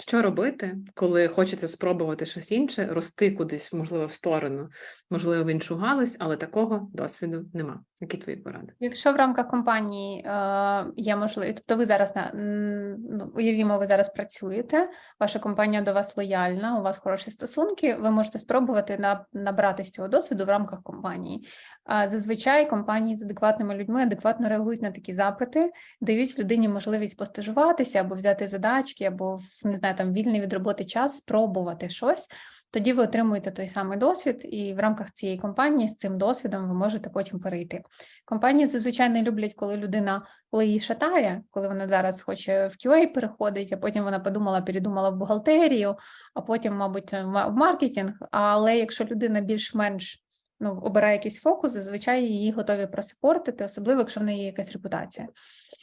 Що робити, коли хочеться спробувати щось інше, рости кудись, можливо, в сторону, можливо, в іншу галузь, але такого досвіду нема. Які твої поради? Якщо в рамках компанії е, є можливість, тобто ви зараз на ну, уявімо, ви зараз працюєте, ваша компанія до вас лояльна, у вас хороші стосунки, ви можете спробувати на, набратися цього досвіду в рамках компанії. А зазвичай компанії з адекватними людьми адекватно реагують на такі запити, дають людині можливість постажуватися або взяти задачки, або не знаю, там вільний від роботи час спробувати щось. Тоді ви отримуєте той самий досвід, і в рамках цієї компанії з цим досвідом ви можете потім перейти. Компанії зазвичай не люблять, коли людина, коли її шатає, коли вона зараз хоче в QA переходить, а потім вона подумала, передумала в бухгалтерію, а потім, мабуть, в маркетинг. Але якщо людина більш-менш ну, обирає якийсь фокус, зазвичай її готові просипортити, особливо якщо в неї є якась репутація.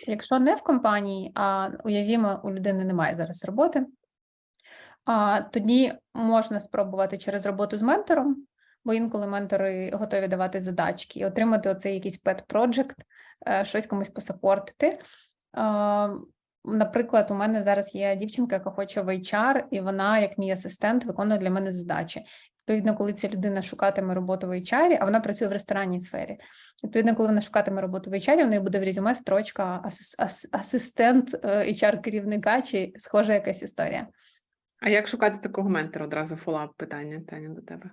Якщо не в компанії, а уявімо, у людини немає зараз роботи, тоді можна спробувати через роботу з ментором, бо інколи ментори готові давати задачки і отримати оцей якийсь pet project, е, щось комусь посапортити. Наприклад, у мене зараз є дівчинка, яка хоче в HR, і вона, як мій асистент, виконує для мене задачі. Відповідно, коли ця людина шукатиме роботу в HR, а вона працює в ресторанній сфері. Відповідно, коли вона шукатиме роботу в HR, в неї буде в резюме строчка асис- ас- асистент HR керівника чи схожа якась історія. А як шукати такого ментора? Одразу фоллап питання, Таня, до тебе.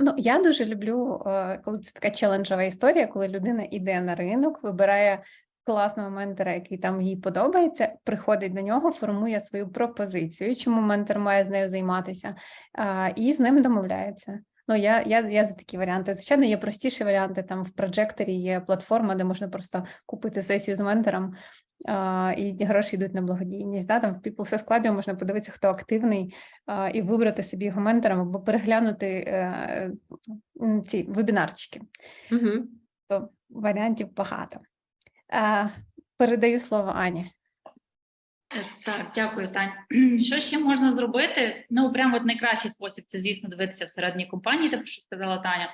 Ну, я дуже люблю, е, коли це така челенджова історія, коли людина йде на ринок, вибирає класного ментора, який там їй подобається, приходить до нього, формує свою пропозицію, чому ментор має з нею займатися, і з ним домовляється. Ну, я, я, я за такі варіанти. Звичайно, є простіші варіанти. Там в Проджекторі є платформа, де можна просто купити сесію з ментором, а, і гроші йдуть на благодійність. Да? Там в People First Club можна подивитися, хто активний, а, і вибрати собі його ментором або переглянути е, м, ці вебінарчики. Угу. То варіантів багато. Е, Передаю слово Ані. Так, дякую, Тань. Що ще можна зробити? Ну, прямо от найкращий спосіб це, звісно, дивитися всередині компанії, те, що сказала Таня.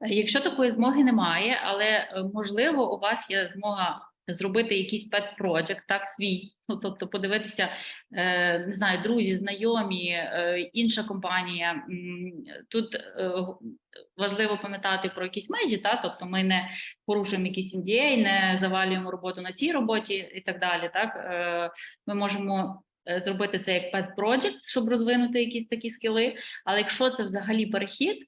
Е, Якщо такої змоги немає, але е, можливо, у вас є змога зробити якийсь pet project, так, свій. Ну, тобто, подивитися, е, не знаю, друзі, знайомі, е, інша компанія. Тут е, важливо пам'ятати про якісь межі, та тобто ми не порушуємо якісь NDA, не завалюємо роботу на цій роботі і так далі. Так ми можемо зробити це як pet project, щоб розвинути якісь такі скіли. Але якщо це взагалі перехід,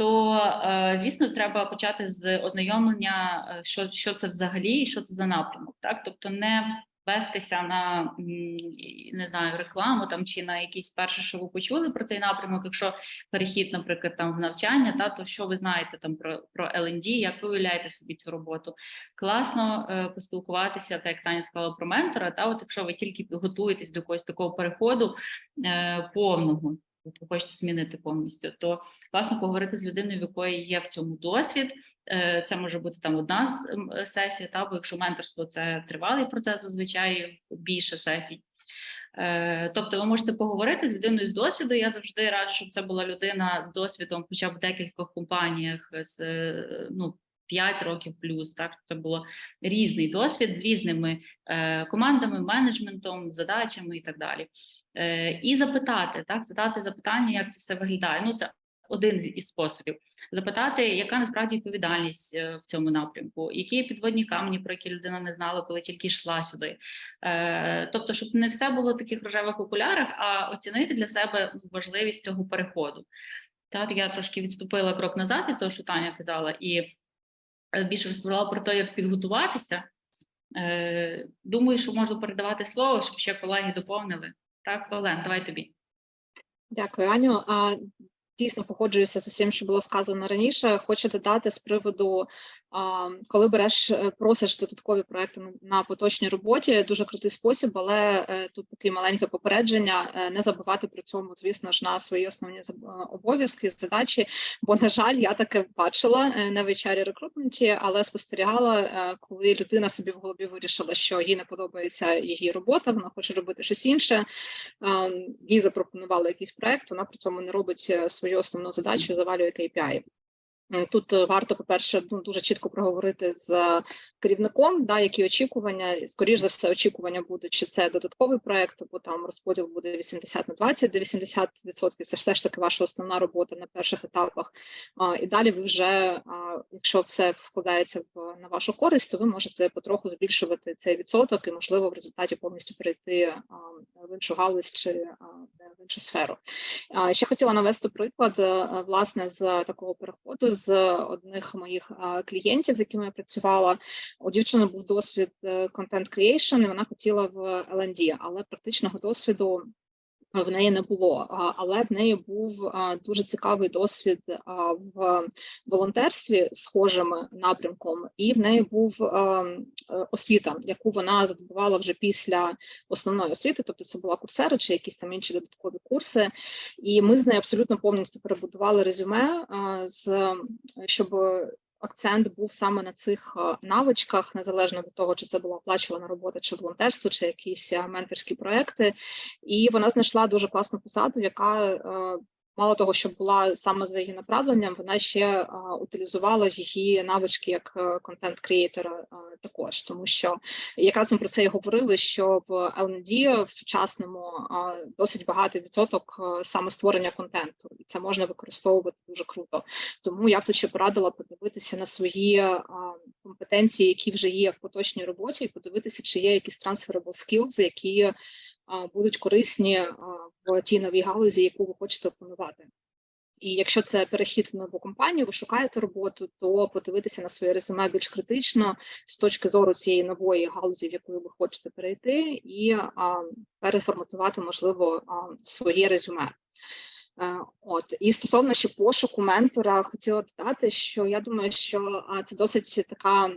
то е, звісно треба почати з ознайомлення, е, що, що це взагалі і що це за напрямок. Так, тобто не вестися на не знаю рекламу там чи на якісь перше, що ви почули про цей напрямок. Якщо перехід, наприклад, там в навчання, та то що ви знаєте там про, про L&D, як ви уявляєте собі цю роботу? Класно е, поспілкуватися, так як Таня сказала про ментора. Та от якщо ви тільки готуєтесь до якогось такого переходу е, повного. Ви хочете змінити повністю, то класно поговорити з людиною, в якої є в цьому досвід. Е, Це може бути там одна сесія, та бо якщо менторство це тривалий процес, зазвичай більше сесій. Е, Тобто ви можете поговорити з людиною з досвіду. Я завжди раджу, щоб це була людина з досвідом, хоча б в декількох компаніях з е, ну 5 років плюс. Так це було різний досвід з різними е, командами, менеджментом, задачами і так далі. Е, І запитати, так задати запитання, як це все виглядає. Ну це один із способів запитати, яка насправді відповідальність е, в цьому напрямку, які підводні камені, про які людина не знала, коли тільки йшла сюди. Е, Тобто, щоб не все було в таких рожевих окулярах, а оцінити для себе важливість цього переходу. Так, я трошки відступила крок назад від того, що Таня казала, і більше розповіла про те, як підготуватися. Е, Думаю, що можу передавати слово, щоб ще колеги доповнили. Так, Олен, давай тобі. Дякую, Аню. Дійсно погоджуюся з усім, що було сказано раніше. Хочу додати з приводу, коли береш, е, просиш додаткові проекти на- на поточній роботі, дуже крутий спосіб, але е, тут таке маленьке попередження: е, не забувати при цьому, звісно ж, на свої основні обов'язки, задачі. Бо, на жаль, я таке бачила е, не в HR рекрутменті, але спостерігала, коли людина собі в голові вирішила, що їй не подобається її робота, вона хоче робити щось інше. Ем, їй запропонували якийсь проект, вона при цьому не робить свою основну задачу, завалює KPI. М, Тут е, варто, по-перше, ну, дуже чітко проговорити з е, керівником, да, які очікування. Скоріш за все, очікування будуть, чи це додатковий проект, або там розподіл буде 80 на 20, де 80% це все ж таки ваша основна робота на перших етапах. А, І далі ви вже, якщо все складається в на вашу користь, то ви можете потроху збільшувати цей відсоток і, можливо, в результаті повністю перейти в іншу галузь чи іншу сферу. Ще хотіла навести приклад е, власне з такого переходу з одних моїх клієнтів, з якими я працювала. У дівчини був досвід контент creation, і вона хотіла в L&D, але практичного досвіду в неї не було. Але в неї був дуже цікавий досвід в волонтерстві схожим напрямком, і в неї був е, освіта, яку вона здобувала вже після основної освіти, тобто це була курсера чи якісь там інші додаткові курси. І ми з нею абсолютно повністю перебудували резюме, з щоб акцент був саме на цих е, навичках, незалежно від того, чи це була оплачувана робота, чи волонтерство, чи якісь е, менторські проекти. І вона знайшла дуже класну посаду, яка е, мало того, що була саме за її направленням, вона ще утилізувала її навички як контент-креатора також, тому що якраз ми про це і говорили, що в L&D в сучасному досить багатий відсоток саме створення контенту, і це можна використовувати дуже круто. Тому я б тут ще порадила подивитися на свої компетенції, які вже є в поточній роботі, і подивитися, чи є якісь transferable skills, які будуть корисні в тій новій галузі, яку ви хочете опанувати. І якщо це перехід в нову компанію, ви шукаєте роботу, то подивитися на своє резюме більш критично з точки зору цієї нової галузі, в яку ви хочете перейти, і а, переформатувати, можливо, а, своє резюме. Е, От і стосовно ще пошуку ментора, хотіла додати, що я думаю, що це досить така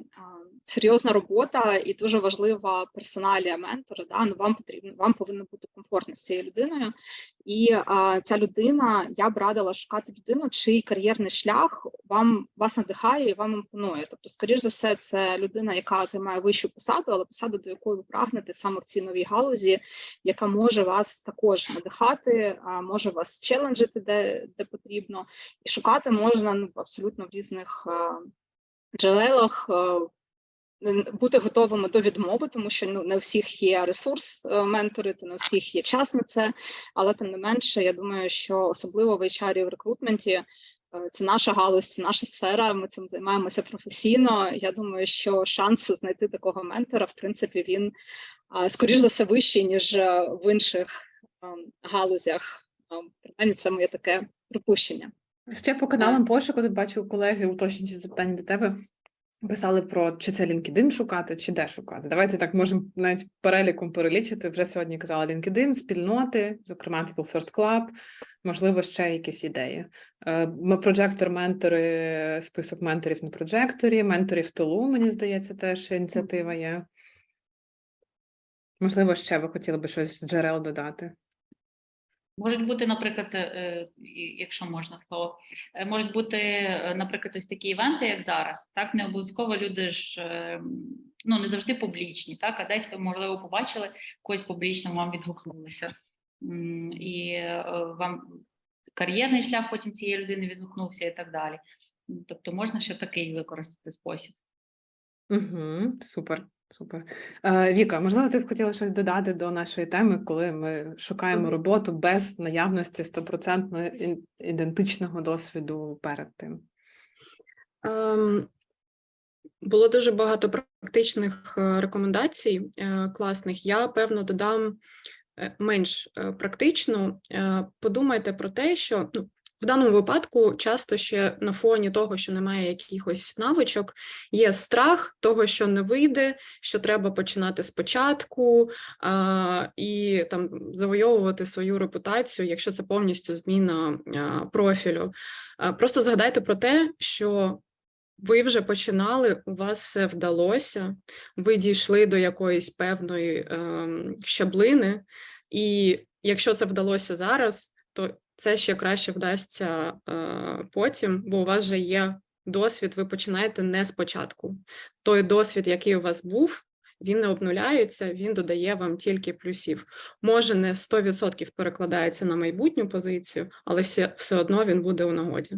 серйозна робота і дуже важлива персоналія ментора. Да? Ну, вам потрібно, вам повинно бути комфортно з цією людиною. І а, ця людина, я б радила шукати людину, чий кар'єрний шлях вам вас надихає і вам імпонує. Тобто, скоріш за все, це людина, яка займає вищу посаду, але посаду, до якої ви прагнете саме в цій новій галузі, яка може вас також надихати, може вас челенджити, де, де потрібно, і шукати можна ну, абсолютно в різних джерелах. бути готовими до відмови, тому що ну не у всіх є ресурс е, менторити, не у всіх є час на це. Але тим не менше, я думаю, що особливо в HR і в рекрутменті це наша галузь, це наша сфера. Ми цим займаємося професійно. Я думаю, що шанс знайти такого ментора, в принципі, він скоріш за все вищий ніж е, в інших ем, галузях. Принаймні, це моє таке припущення. Ще по каналам пошуку тут бачу колеги, уточнюючи запитання до тебе. Писали про чи це LinkedIn шукати, чи де шукати. Давайте так можемо навіть переліком перелічити. Вже сьогодні казала LinkedIn, спільноти, зокрема People First Club, можливо, ще якісь ідеї. Е, Ми прожектор, ментори, список менторів на прожекторі, менторів тилу, мені здається, теж ініціатива є. Можливо, ще ви хотіли би щось з джерел додати. Можуть бути, наприклад, е, е, якщо можна слово, е, можуть бути, наприклад, ось такі івенти, як зараз. Так, не обов'язково люди ж ну не завжди публічні, так, а десь ви, можливо, побачили когось публічно, вам відгукнулися. І вам кар'єрний шлях потім цієї людини відгукнувся і так далі. Тобто можна ще такий використати спосіб. Угу, супер, супер. Е, Віка, можливо, ти б хотіла щось додати до нашої теми, коли ми шукаємо роботу без наявності стопроцентно ідентичного досвіду перед тим. Ем, було дуже багато практичних е, рекомендацій е, класних. Я певно додам менш практичну. Е, Подумайте про те, що ну, в даному випадку часто ще на фоні того, що немає якихось навичок, є страх того, що не вийде, що треба починати спочатку а, і там завойовувати свою репутацію, якщо це повністю зміна а, профілю. А, Просто згадайте про те, що ви вже починали, у вас все вдалося, ви дійшли до якоїсь певної ем, щаблини, і якщо це вдалося зараз, то це ще краще вдасться е, потім, бо у вас вже є досвід, ви починаєте не спочатку. Той досвід, який у вас був, він не обнуляється, він додає вам тільки плюсів. Може, не 100% перекладається на майбутню позицію, але все, все одно він буде у нагоді.